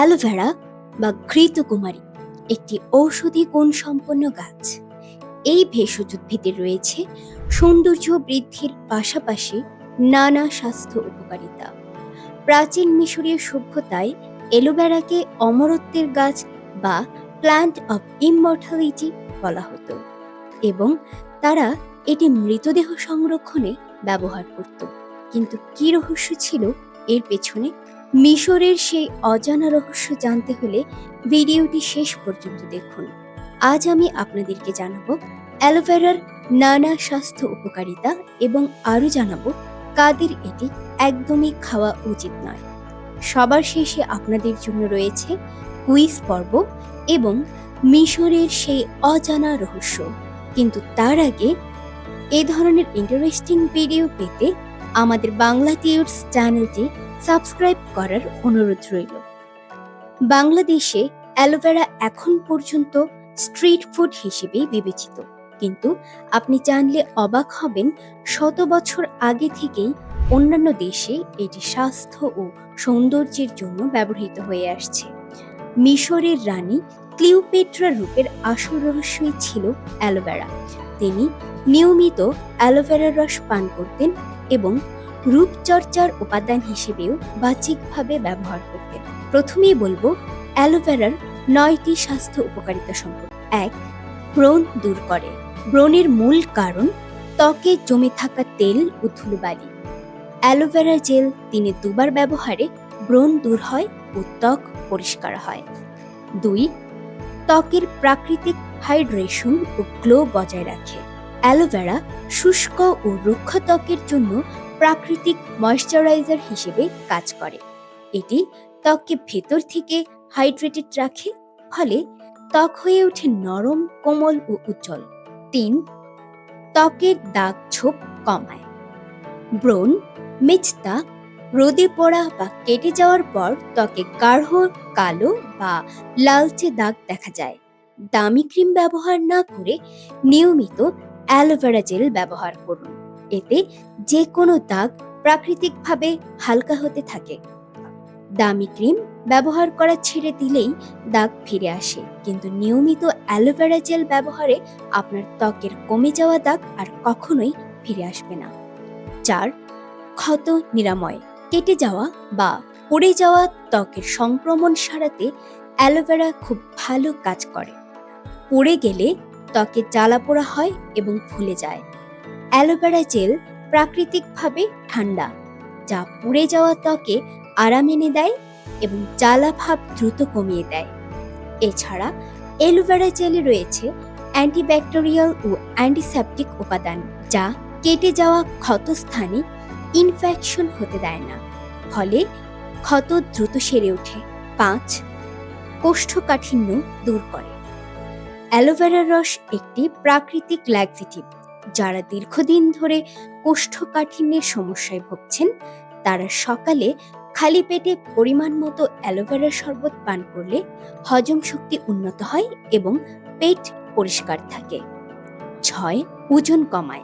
Aloe vera বা ঘৃতকুমারী, একটি ঔষধি গুণ সম্পন্ন গাছ। এই ভেষজ উদ্ভিদে রয়েছে সৌন্দর্য বৃদ্ধির পাশাপাশি নানা স্বাস্থ্য উপকারিতা। প্রাচীন মিশরীয় সভ্যতায় এলোভেরাকে অমরত্বের গাছ বা প্ল্যান্ট অব ইমমর্টালিটি বলা হতো এবং তারা এটি মৃতদেহ সংরক্ষণে ব্যবহার করত। কিন্তু কি রহস্য ছিল এর পেছনে মিশরের সেই অজানা রহস্য জানতে হলে ভিডিওটি শেষ পর্যন্ত দেখুন। আজ আমি আপনাদেরকে জানাব অ্যালোভেরার নানা স্বাস্থ্য উপকারিতা এবং আরও জানাব কাদের এটি একদমই খাওয়া উচিত নয়। সবার শেষে আপনাদের জন্য রয়েছে কুইজ পর্ব এবং মিশরের সেই অজানা রহস্য। কিন্তু তার আগে এ ধরনের ইন্টারেস্টিং ভিডিও পেতে আমাদের বাংলা টিউটস চ্যানেলটি সাবস্ক্রাইব করার অনুরোধ রইল। বাংলাদেশে অ্যালোভেরা এখন পর্যন্ত স্ট্রিট ফুড হিসেবেই বিবেচিত। কিন্তু আপনি জানলে অবাক হবেন, শত বছর আগে থেকেই অন্যান্য দেশে এটি স্বাস্থ্য ও সৌন্দর্যের জন্য ব্যবহৃত হয়ে আসছে। মিশরের রানী ক্লিওপেট্রা রূপের আসল রহস্যই ছিল অ্যালোভেরা। তিনি নিয়মিত অ্যালোভেরার রস পান করতেন এবং রূপচর্চার উপাদান হিসেবেও বাহ্যিকভাবে ব্যবহার করতে প্রথমেই বলব, অ্যালোভেরার নয়টি স্বাস্থ্য উপকারিতা সম্পর্কে। এক, ব্রণ দূর করে। ব্রণের মূল কারণ, ত্বকে জমে থাকা তেল ও ধুলোবালি। অ্যালোভেরা জেল দিনে দুবার ব্যবহারে ব্রণ দূর হয় ও ত্বক পরিষ্কার হয়। দুই, ত্বকের প্রাকৃতিক হাইড্রেশন ও গ্লো বজায় রাখে। অ্যালোভেরা শুষ্ক ও রুক্ষ ত্বকের জন্য প্রাকৃতিক ময়শ্চারাইজার হিসেবে কাজ করে। এটি ত্বককে ভেতর থেকে হাইড্রেটেড রাখে, ফলে ত্বক হয়ে ওঠে নরম, কোমল ও উজ্জ্বল। তিন, ত্বকের দাগ ছোপ কমায়। ব্রণ মেচতা রোদে পড়া বা কেটে যাওয়ার পর ত্বকে গাঢ়, কালো বা লালচে দাগ দেখা যায়। দামি ক্রিম ব্যবহার না করে নিয়মিত অ্যালোভেরা জেল ব্যবহার করুন। এতে যে কোনো দাগ প্রাকৃতিকভাবে হালকা হতে থাকে। দামি ক্রিম ব্যবহার করা ছেড়ে দিলেই দাগ ফিরে আসে। কিন্তু নিয়মিত অ্যালোভেরা জেল ব্যবহারে আপনার ত্বকের কমে যাওয়া দাগ আর কখনোই ফিরে আসবে না। চার, ক্ষত নিরাময়। কেটে যাওয়া বা পড়ে যাওয়া ত্বকের সংক্রমণ সারাতে অ্যালোভেরা খুব ভালো কাজ করে। পড়ে গেলে ত্বকে জ্বালা পোড়া হয় এবং ফুলে যায়। অ্যালোভেরা জেল প্রাকৃতিকভাবে ঠান্ডা, যা পুড়ে যাওয়া ত্বকে আরাম এনে দেয় এবং জ্বালা ভাব দ্রুত কমিয়ে দেয়। এছাড়া অ্যালোভেরা জেলে রয়েছে অ্যান্টিব্যাকটেরিয়াল ও অ্যান্টিসেপটিক উপাদান, যা কেটে যাওয়া ক্ষতস্থানে ইনফেকশন হতে দেয় না, ফলে ক্ষত দ্রুত সেরে ওঠে। পাঁচ, কোষ্ঠকাঠিন্য দূর করে। অ্যালোভেরার রস একটি প্রাকৃতিক ল্যাক্সিটিভ যারা দীর্ঘদিন ধরে কোষ্ঠকাঠিন্যের সমস্যায় ভুগছেন। তারা সকালে খালি পেটে পরিমাণ মতো অ্যালোভেরার শরবত পান করলে হজম শক্তি উন্নত হয় এবং পেট পরিষ্কার থাকে। ছয়, ওজন কমায়।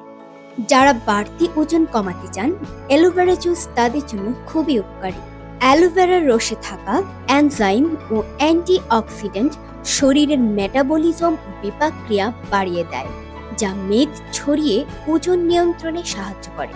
যারা বাড়তি ওজন কমাতে চান, অ্যালোভেরা জুস তাদের জন্য খুবই উপকারী। অ্যালোভেরার রসে থাকা অ্যানজাইম ও অ্যান্টি অক্সিডেন্ট শরীরের মেটাবলিজম বিপাক্রিয়া বাড়িয়ে দেয়, যা মেদ ছড়িয়ে ওজন নিয়ন্ত্রণে সাহায্য করে।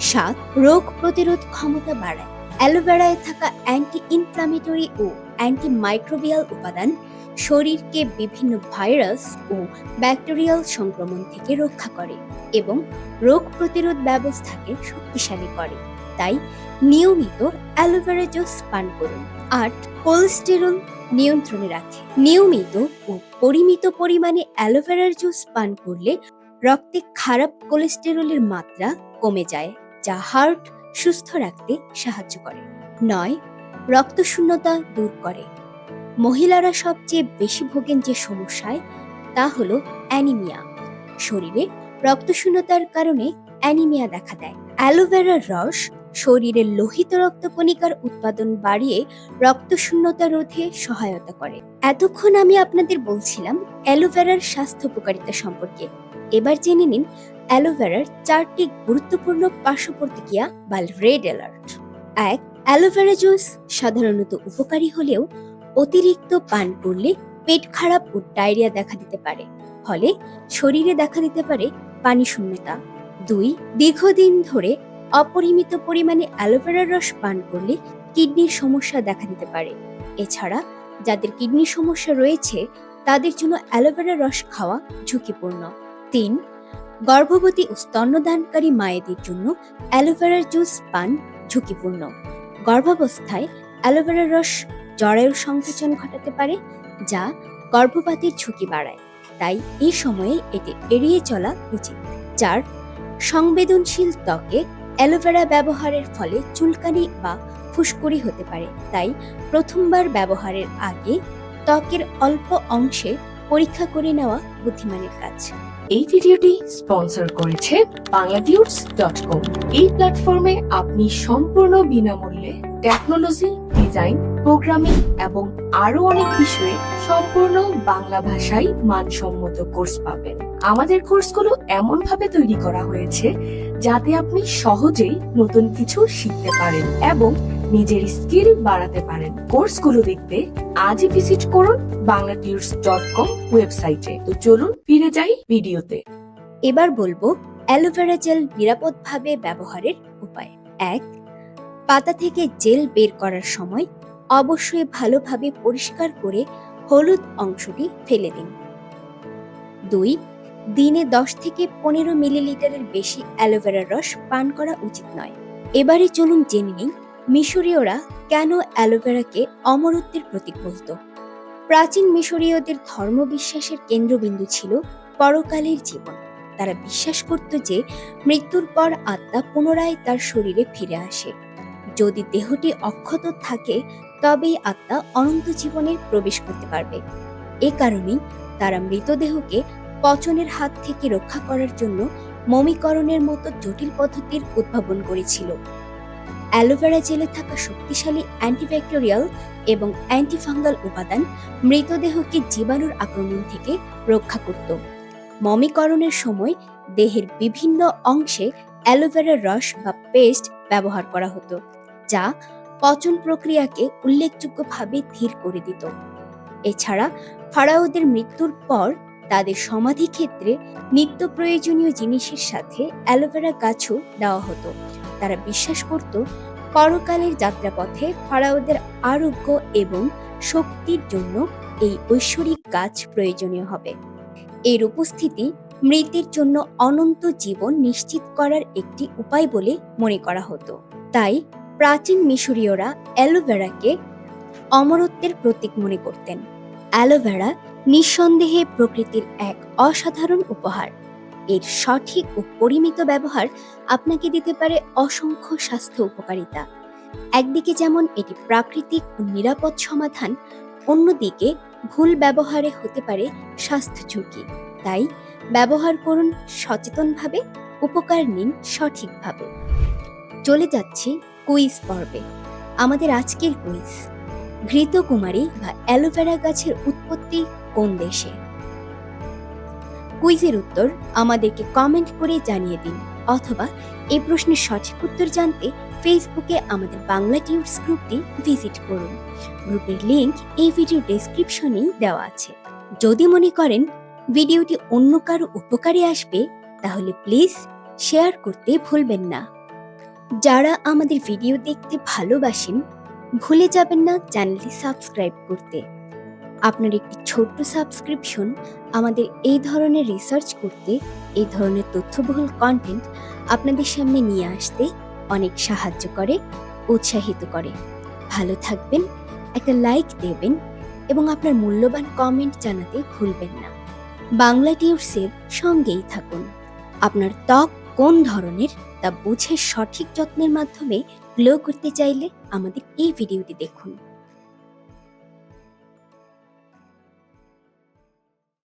সাত, রোগ প্রতিরোধ ক্ষমতা বাড়ায়। অ্যালোভেরায় থাকা অ্যান্টি ইনফ্লামেটরি ও অ্যান্টি মাইক্রোবিয়াল উপাদান শরীরকে বিভিন্ন ভাইরাস ও ব্যাকটেরিয়াল সংক্রমণ থেকে রক্ষা করে এবং রোগ প্রতিরোধ ব্যবস্থাকে শক্তিশালী করে। তাই নিয়মিত অ্যালোভেরা জুস পান করুন আট কোলেস্টেরল নিয়ন্ত্রণে রাখে। নিয়মিত ও পরিমিত পরিমাণে অ্যালোভেরার জুস পান করলে রক্তে খারাপ কোলেস্টেরলের মাত্রা কমে যায়, যা হার্ট সুস্থ রাখতে সাহায্য করে। নয়, রক্তশূন্যতা দূর করে। মহিলারা সবচেয়ে বেশি ভোগেন যে সমস্যায়, তা হলো অ্যানিমিয়া। শরীরে রক্তশূন্যতার কারণে অ্যানিমিয়া দেখা দেয়। অ্যালোভেরার রস শরীরের লোহিত রক্তকণিকার উৎপাদন বাড়িয়ে রক্তশূন্যতা রোধে সহায়তা করে। এতক্ষণ আমি আপনাদের বলছিলাম অ্যালোভেরার স্বাস্থ্য উপকারিতা সম্পর্কে। এবার জেনে নিন অ্যালোভেরার চারটি গুরুত্বপূর্ণ পার্শ্ব প্রতিক্রিয়া বা রেড অ্যালার্ট। এক, অ্যালোভেরা জুস সাধারণত উপকারী হলেও অতিরিক্ত পান করলে পেট খারাপ ও ডায়রিয়া দেখা দিতে পারে। ফলে শরীরে দেখা দিতে পারে পানি শূন্যতা। দুই, দীর্ঘদিন ধরে অপরিমিত পরিমাণে অ্যালোভেরার রস পান করলে কিডনির সমস্যা দেখা দিতে পারে। এছাড়া যাদের কিডনির সমস্যা রয়েছে, তাদের জন্য অ্যালোভেরার রস খাওয়া ঝুঁকিপূর্ণ। তিন, গর্ভবতী ও স্তন্যদানকারী মায়েদের জন্য অ্যালোভেরার জুস পান ঝুঁকিপূর্ণ। গর্ভাবস্থায় অ্যালোভেরার রস জরায়ুর সংকোচন ঘটাতে পারে, যা গর্ভপাতের ঝুঁকি বাড়ায়। তাই এই সময়ে এটি এড়িয়ে চলা উচিত। চার, সংবেদনশীল ত্বকে অ্যালোভেরা ব্যবহারের ফলে চুলকানি বা ফুসকুড়ি হতে পারে। তাই প্রথমবার ব্যবহারের আগে ত্বকের অল্প অংশে পরীক্ষা করে নেওয়া বুদ্ধিমানের কাজ। এই ভিডিওটি স্পন্সর করেছে কম। এই প্ল্যাটফর্মে আপনি সম্পূর্ণ বিনামূল্যে টেকনোলজি, ডিজাইন, প্রোগ্রামিং এবং আরও অনেক বিষয়ে সম্পূর্ণ বাংলা ভাষায় মানসম্মত কোর্স পাবেন। আমাদের কোর্সগুলো এমন ভাবে তৈরি করা হয়েছে যাতে আপনি সহজেই নতুন কিছু শিখতে পারেন এবং নিজের স্কিল বাড়াতে পারেন। কোর্সগুলো দেখতে আজই ভিজিট করুন বাংলাটিউটস ডট কম ওয়েবসাইটে। তো চলুন ফিরে যাই ভিডিওতে। এবার বলব, অ্যালোভেরা জেল নিরাপদভাবে ব্যবহারের উপায়। এক, পাতা থেকে জেল বের করার সময় অবশ্যই ভালোভাবে পরিষ্কার করে হলুদ অংশটি ফেলে দিন। দুই দিনে দশ থেকে পনেরো মিলিলিটারের বেশি অ্যালোভেরার রস পান করা উচিত নয়। এবারে চলুন জেনে নিই, মিশরীয়রা কেন অ্যালোভেরাকে অমরত্বের প্রতীক বলতো? প্রাচীন মিশরীয়দের ধর্মবিশ্বাসের কেন্দ্রবিন্দু ছিল পরকালের জীবন। তারা বিশ্বাস করত যে মৃত্যুর পর আত্মা পুনরায় তার শরীরে ফিরে আসে। যদি দেহটি অক্ষত থাকে, তবেই আত্মা অনন্ত জীবনে প্রবেশ করতে পারবে। এ কারণেই তারা মৃতদেহকে পচনের হাত থেকে রক্ষা করার জন্য মমিকরণের মতো জটিল পদ্ধতির উদ্ভাবন করেছিল। অ্যালোভেরা জেলে থাকা শক্তিশালী অ্যান্টিব্যাকটেরিয়াল এবং অ্যান্টিফাঙ্গাল উপাদান মৃতদেহকে জীবাণুর আক্রমণ থেকে রক্ষা করত। মমিকরণের সময় দেহের বিভিন্ন অংশে অ্যালোভেরার রস বা পেস্ট ব্যবহার করা হতো, যা পচন প্রক্রিয়াকে উল্লেখযোগ্যভাবে ধীর করে দিত। এছাড়া ফারাওদের মৃত্যুর পর তাদের সমাধি ক্ষেত্রে নিত্য প্রয়োজনীয় জিনিসের সাথে অ্যালোভেরা গাছও দেওয়া হতো। তারা বিশ্বাস করত, পরকালের যাত্রাপথে ফারাওদের আরোগ্য এবং শক্তির জন্য এই ঐশ্বরিক গাছ প্রয়োজনীয় হবে। এর উপস্থিতি মৃতের জন্য অনন্ত জীবন নিশ্চিত করার একটি উপায় বলে মনে করা হতো। তাই প্রাচীন মিশরীয়রা অ্যালোভেরাকে অমরত্বের প্রতীক মনে করতেন। অ্যালোভেরা নিঃসন্দেহে প্রকৃতির এক অসাধারণ উপহার। এর সঠিক ও পরিমিত ব্যবহার আপনাকে দিতে পারে অসংখ্য স্বাস্থ্য উপকারিতা। একদিকে যেমন এটি প্রাকৃতিক ও নিরাপদ সমাধান, অন্যদিকে ভুল ব্যবহারে হতে পারে স্বাস্থ্য ঝুঁকি। তাই ব্যবহার করুন সচেতনভাবে, উপকার নিন সঠিকভাবে। চলে যাচ্ছি কুইজ পর্বে। আমাদের আজকের কুইজ, ঘৃতকুমারী বা অ্যালোভেরা গাছের উৎপত্তি কোন দেশে? কুইজের উত্তর আমাদেরকে কমেন্ট করে জানিয়ে দিন, অথবা এই প্রশ্নের সঠিক উত্তর জানতে ফেসবুকে আমাদের বাংলা টিউটস গ্রুপটি ভিজিট করুন। গ্রুপের লিংক এই ভিডিও ডেসক্রিপশনেই দেওয়া আছে। যদি মনে করেন ভিডিওটি অন্য কারও উপকারে আসবে, তাহলে প্লিজ শেয়ার করতে ভুলবেন না। যারা আমাদের ভিডিও দেখতে ভালোবাসেন, ভুলে যাবেন না চ্যানেলটি সাবস্ক্রাইব করতে। আপনার একটি ছোট্ট সাবস্ক্রিপশন আমাদের এই ধরনের রিসার্চ করতে, এই ধরনের তথ্যবহুল কন্টেন্ট আপনাদের সামনে নিয়ে আসতে অনেক সাহায্য করে, উৎসাহিত করে। ভালো থাকবেন, একটা লাইক দেবেন এবং আপনার মূল্যবান কমেন্ট জানাতে ভুলবেন না। বাংলা টিউবসের সঙ্গেই থাকুন। আপনার ত্বক কোন ধরনের তা বুঝে সঠিক যত্নের মাধ্যমে গ্লো করতে চাইলে আমাদের এই ভিডিওটি দেখুন।